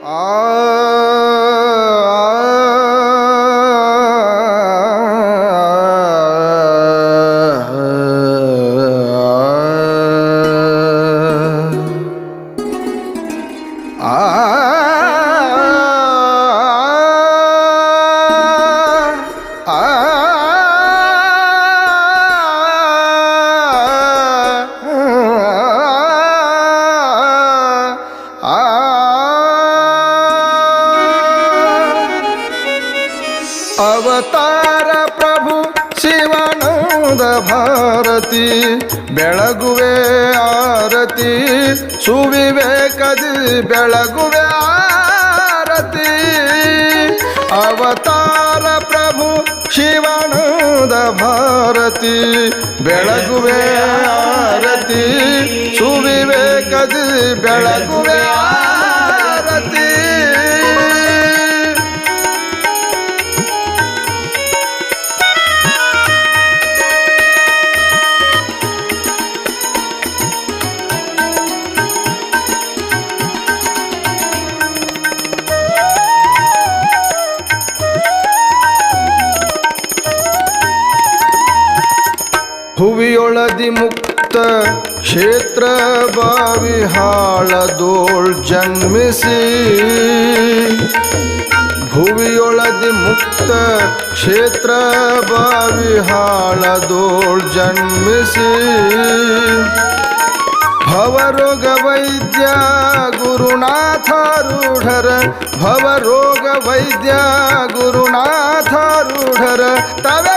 Ah. ಅವತಾರ ಪ್ರಭು ಶಿವಾನಂದ ಭಾರತಿ ಬೆಳಗುವೆ ಆರತಿ ಸುವಿವೇಕದಿ ಬೆಳಗುವೆ ಆರತಿ ಅವತಾರ ಪ್ರಭು ಶಿವಾನಂದ ಭಾರತಿ ಬೆಳಗುವೆ ಆರತಿ ಸುವಿವೇಕದಿ ಬೆಳಗುವೆ ಆರತಿ ಹುವಿಯೊಳದಿ ಮುಕ್ತ ಕ್ಷೇತ್ರ ಬಾವಿಹಾಳದೋಳ್ ಜನ್ಮಿಸಿ ಭುವಿಯೊಳದಿ ಮುಕ್ತ ಕ್ಷೇತ್ರ ಬಾವಿಹಾಳದೋಳ್ ಜನ್ಮಿಸಿ ಭವರೋಗ ವೈದ್ಯ ಗುರುನಾಥಾರೂಢರ ಭವರೋಗ ವೈದ್ಯ ಗುರುನಾಥಾರೂಢರ ತವೆ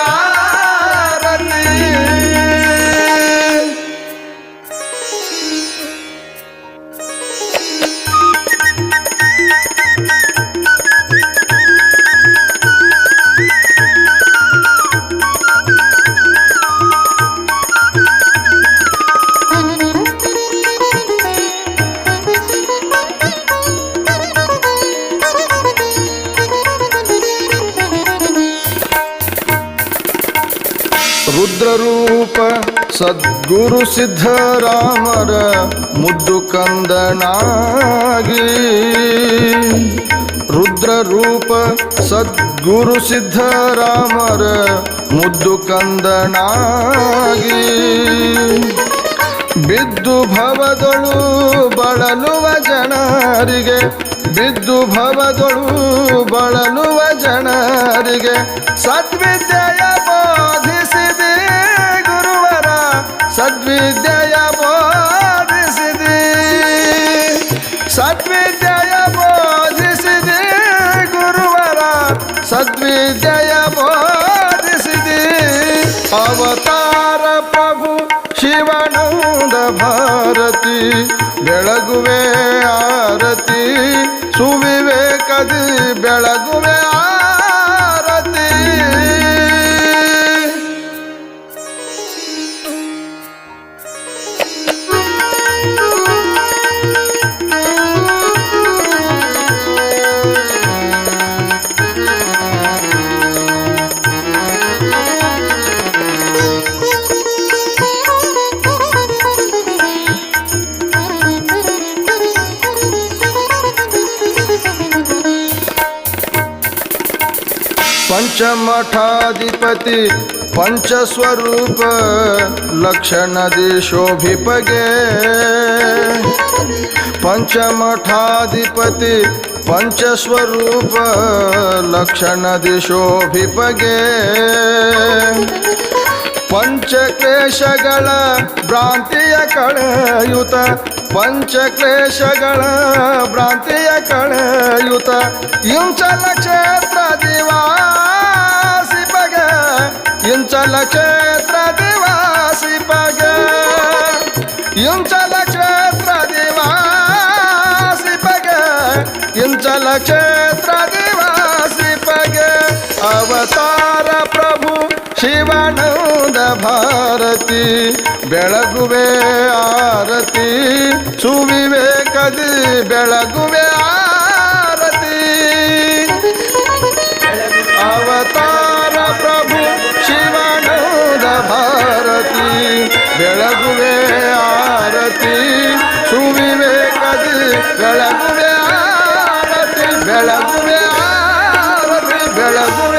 ರೂಪ ಸದ್ಗುರು ಸಿದ್ಧರಾಮರ ಮುದ್ದು ಕಂದನಾಗಿ ರೂಪ ಸದ್ಗುರು ಸಿದ್ಧರಾಮರ ಮುದ್ದು ಕಂದನಾಗಿ ಬಿದ್ದು ಭವದೊಳು ಬಳಲುವ ಜನರಿಗೆ ಬಿದ್ದು ಭವದೊಳು ಬಳಲುವ ಜನರಿಗೆ ಸದ್ವಿದ್ಯೆಯ दया सद्विद्या बोधिसिदे गुरुवर सद्विद्या अवतार प्रभु ಶಿವನೂದ ಭಾರತಿ ಬೆಳಗುವೆ ಆರತಿ ಸುವಿವೇಕದಿ बेलगुवे ಆರತಿ पंचमठाधिपती पंचस्वरूप लक्षणदिशोभिपगे विपगे पंचमठाधिपती पंचस्वरूप लक्ष दिशो विपगे पंच क्लशगळ भ्रांतीय पंच कळयुत क्षेत्र दिवा इंचलचे प्रदिवासिप इन चलचे प्रिवासिपग इंचलचे प्रदिवासी पग अवतार प्रभु शिवड भारती बेळगुवे आरती सुविधी बेळगुवे ಬೆಳಗುವೆ ಬೆಳಗು